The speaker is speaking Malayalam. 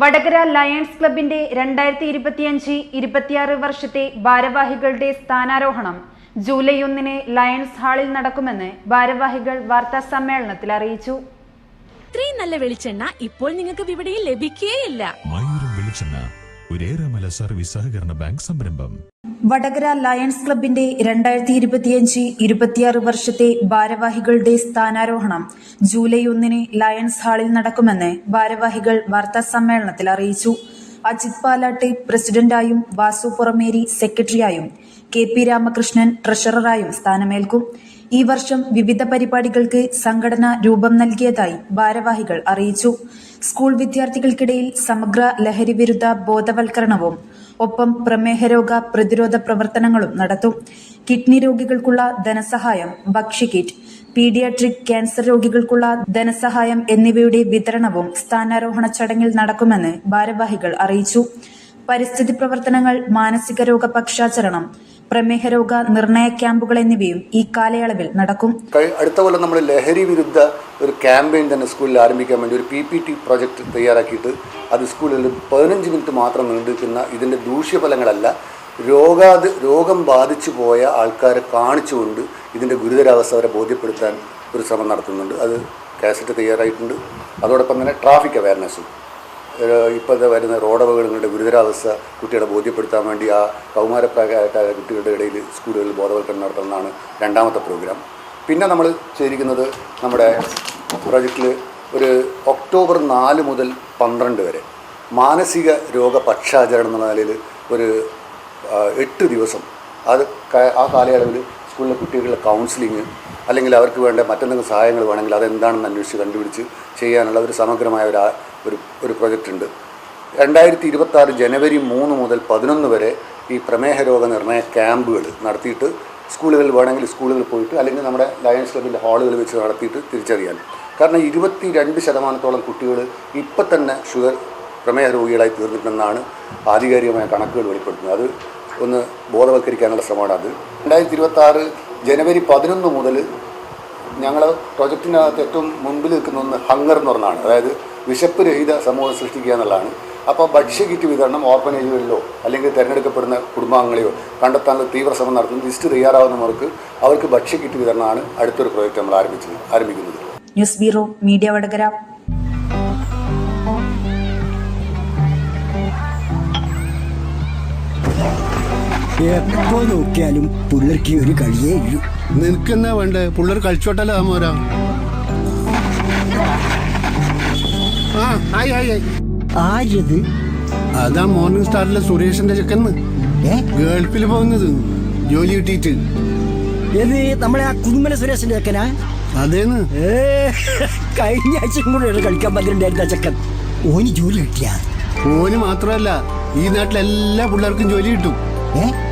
വടകര ലയൺസ് ക്ലബിന്റെ രണ്ടായിരത്തി ഇരുപത്തിയഞ്ച് ഇരുപത്തിയാറ് വർഷത്തെ ഭാരവാഹികളുടെ സ്ഥാനാരോഹണം ജൂലൈ ഒന്നിന് ലയൺസ് ഹാളിൽ നടക്കുമെന്ന് ഭാരവാഹികൾ വാർത്താ സമ്മേളനത്തിൽ അറിയിച്ചു. ഇത്രയും നല്ല വെളിച്ചെണ്ണ ഇപ്പോൾ നിങ്ങൾക്ക് വിപണിയിൽ ലഭിക്കുകയില്ല മയൂരം വെളിച്ചെണ്ണ ഒരേറെമല സർവീസ് സഹകരണ ബാങ്ക് സംരംഭം. വടകര ലയൺസ് ക്ലബിന്റെ രണ്ടായിരത്തി ഇരുപത്തിയഞ്ച് ഇരുപത്തിയാറ് വർഷത്തെ ഭാരവാഹികളുടെ സ്ഥാനാരോഹണം ജൂലൈ ഒന്നിന് ലയൺസ് ഹാളിൽ നടക്കുമെന്ന് ഭാരവാഹികൾ വാർത്താ സമ്മേളനത്തിൽ അറിയിച്ചു. അജിത് പാലാട്ട് പ്രസിഡന്റായും വാസു പുറമേരി സെക്രട്ടറിയായും കെ പി രാമകൃഷ്ണൻ ട്രഷററായും സ്ഥാനമേൽക്കും. ഈ വർഷം വിവിധ പരിപാടികൾക്ക് സംഘടന രൂപം നൽകിയതായി ഭാരവാഹികൾ അറിയിച്ചു. സ്കൂൾ വിദ്യാർത്ഥികൾക്കിടയിൽ സമഗ്ര ലഹരി വിരുദ്ധ ബോധവൽക്കരണവും ഒപ്പം പ്രമേഹരോഗ പ്രതിരോധ പ്രവർത്തനങ്ങളും നടത്തും. കിഡ്നി രോഗികൾക്കുള്ള ധനസഹായം ഭക്ഷ്യകിറ്റ് പീഡിയാട്രിക് ക്യാൻസർ രോഗികൾക്കുള്ള ധനസഹായം എന്നിവയുടെ വിതരണവും സ്ഥാനാരോഹണ ചടങ്ങിൽ നടക്കുമെന്ന് ഭാരവാഹികൾ അറിയിച്ചു. പരിസ്ഥിതി പ്രവർത്തനങ്ങൾ മാനസിക രോഗ പക്ഷാചരണം പ്രമേഹരോഗ നിർണയ ക്യാമ്പുകൾ എന്നിവയും ഈ കാലയളവിൽ നടക്കും. അടുത്ത കൊല്ലം നമ്മൾ ലഹരി വിരുദ്ധ ഒരു ക്യാമ്പയിൻ തന്നെ സ്കൂളിൽ ആരംഭിക്കാൻ വേണ്ടി ഒരു പി പി ടി പ്രൊജക്ട് തയ്യാറാക്കിയിട്ട് അത് സ്കൂളിൽ പതിനഞ്ച് മിനിറ്റ് മാത്രം നീണ്ടുനിൽക്കുന്ന ഇതിന്റെ ദൂഷ്യഫലങ്ങളല്ല രോഗാത് രോഗം ബാധിച്ചു പോയ ആൾക്കാരെ കാണിച്ചുകൊണ്ട് ഇതിന്റെ ഗുരുതരാവസ്ഥ അവരെ ബോധ്യപ്പെടുത്താൻ ഒരു ശ്രമം നടത്തുന്നുണ്ട്. അത് കാസറ്റ് തയ്യാറായിട്ടുണ്ട്. അതോടൊപ്പം തന്നെ ട്രാഫിക് അവയർനെസ്സും ഇപ്പോഴത്തെ വരുന്ന റോഡപകടങ്ങളുടെ ഗുരുതരാവസ്ഥ കുട്ടികളെ ബോധ്യപ്പെടുത്താൻ വേണ്ടി ആ കൗമാരപ്രായമായ കുട്ടികളുടെ ഇടയിൽ സ്കൂളുകളിൽ ബോധവൽക്കരണം നടത്തുന്നതാണ് രണ്ടാമത്തെ പ്രോഗ്രാം. പിന്നെ നമ്മൾ ചെയ്തിരിക്കുന്നത് നമ്മുടെ പ്രൊജക്റ്റിൽ ഒരു ഒക്ടോബർ നാല് മുതൽ പന്ത്രണ്ട് വരെ മാനസിക രോഗ പക്ഷാചരണം എന്ന നിലയിൽ ഒരു എട്ട് ദിവസം അത് ആ കാലയളവിൽ സ്കൂളിലെ കുട്ടികളുടെ കൗൺസിലിങ് അല്ലെങ്കിൽ അവർക്ക് വേണ്ട മറ്റെന്തെങ്കിലും സഹായങ്ങൾ വേണമെങ്കിൽ അതെന്താണെന്ന് അന്വേഷിച്ച് കണ്ടുപിടിച്ച് ചെയ്യാനുള്ള ഒരു സമഗ്രമായ ഒരു ഒരു ഒരു പ്രൊജക്റ്റ് ഉണ്ട്. രണ്ടായിരത്തി ഇരുപത്തി ജനുവരി മൂന്ന് മുതൽ പതിനൊന്ന് വരെ ഈ പ്രമേഹ രോഗ നിർണയ ക്യാമ്പുകൾ നടത്തിയിട്ട് സ്കൂളുകളിൽ വേണമെങ്കിൽ സ്കൂളുകളിൽ പോയിട്ട് അല്ലെങ്കിൽ നമ്മുടെ ലയൺസ് ക്ലബിന്റെ ഹാളുകൾ വെച്ച് നടത്തിയിട്ട് തിരിച്ചറിയാൻ. കാരണം ഇരുപത്തി രണ്ട് ശതമാനത്തോളം കുട്ടികൾ ഇപ്പം തന്നെ ഷുഗർ പ്രമേഹ രോഗികളായി തീർന്നിട്ടുണ്ടെന്നാണ് ആധികാരികമായ കണക്കുകൾ വെളിപ്പെടുത്തുന്നത്. അത് ഒന്ന് ബോധവൽക്കരിക്കാനുള്ള ശ്രമമാണ് അത്. രണ്ടായിരത്തി ഇരുപത്തി ജനുവരി പതിനൊന്ന് മുതൽ ഞങ്ങൾ പ്രൊജക്റ്റിനകത്ത് ഏറ്റവും മുമ്പിൽ നിൽക്കുന്ന ഒന്ന് ഹങ്കർ എന്ന് പറഞ്ഞാണ് അതായത് വിശപ്പ് രഹിത സമൂഹം സൃഷ്ടിക്കുക എന്നുള്ളതാണ്. അപ്പോൾ ഭക്ഷ്യ കിറ്റ് വിതരണം ഓർഫനേജുകളിലോ അല്ലെങ്കിൽ തിരഞ്ഞെടുക്കപ്പെടുന്ന കുടുംബാംഗങ്ങളെയോ കണ്ടെത്താനുള്ള തീവ്ര ശ്രമം നടത്തുന്നു ലിസ്റ്റ് തയ്യാറാവുന്നവർക്ക് അവർക്ക് ഭക്ഷ്യ കിറ്റ് വിതരണമാണ് അടുത്തൊരു പ്രോജക്റ്റ് നമ്മൾ ആരംഭിച്ചത് ആരംഭിക്കുന്നത്. News bureau media Vadakara. എപ്പോ നോക്കിയാലും പിള്ളേർക്ക് ഒരു കളിയേ ഇല്ലു. നിനക്കെന്നാ വേണ്ട? പിള്ളേർ കളിച്ചോട്ടല്ലോ താമോരാ ആ ആയി ആയി ആയി. ആരത് അതാ മോർണിംഗ് സ്റ്റാറിലെ സുരേഷിന്റെ ചെക്കന്ന് ഏ? ഗൾഫിൽ പോകുന്നത്. ജോലി കിട്ടിയിട്ട്. ഏത് നമ്മളെ ആ കുന്നുമല സുരേഷിന്റെ ചെക്കനാ? അതേന്ന്. ഏ കഴിഞ്ഞ ആഴ്ചയും കൂടെ കളിക്കാൻ പന്ത്രണ്ടായിരുന്ന ചെക്കൻ. ഓന് ജോലി കിട്ടിയ? ഓന് മാത്രമല്ല ഈ നാട്ടിലെ എല്ലാ പിള്ളേർക്കും ജോലി കിട്ടും. ഏ?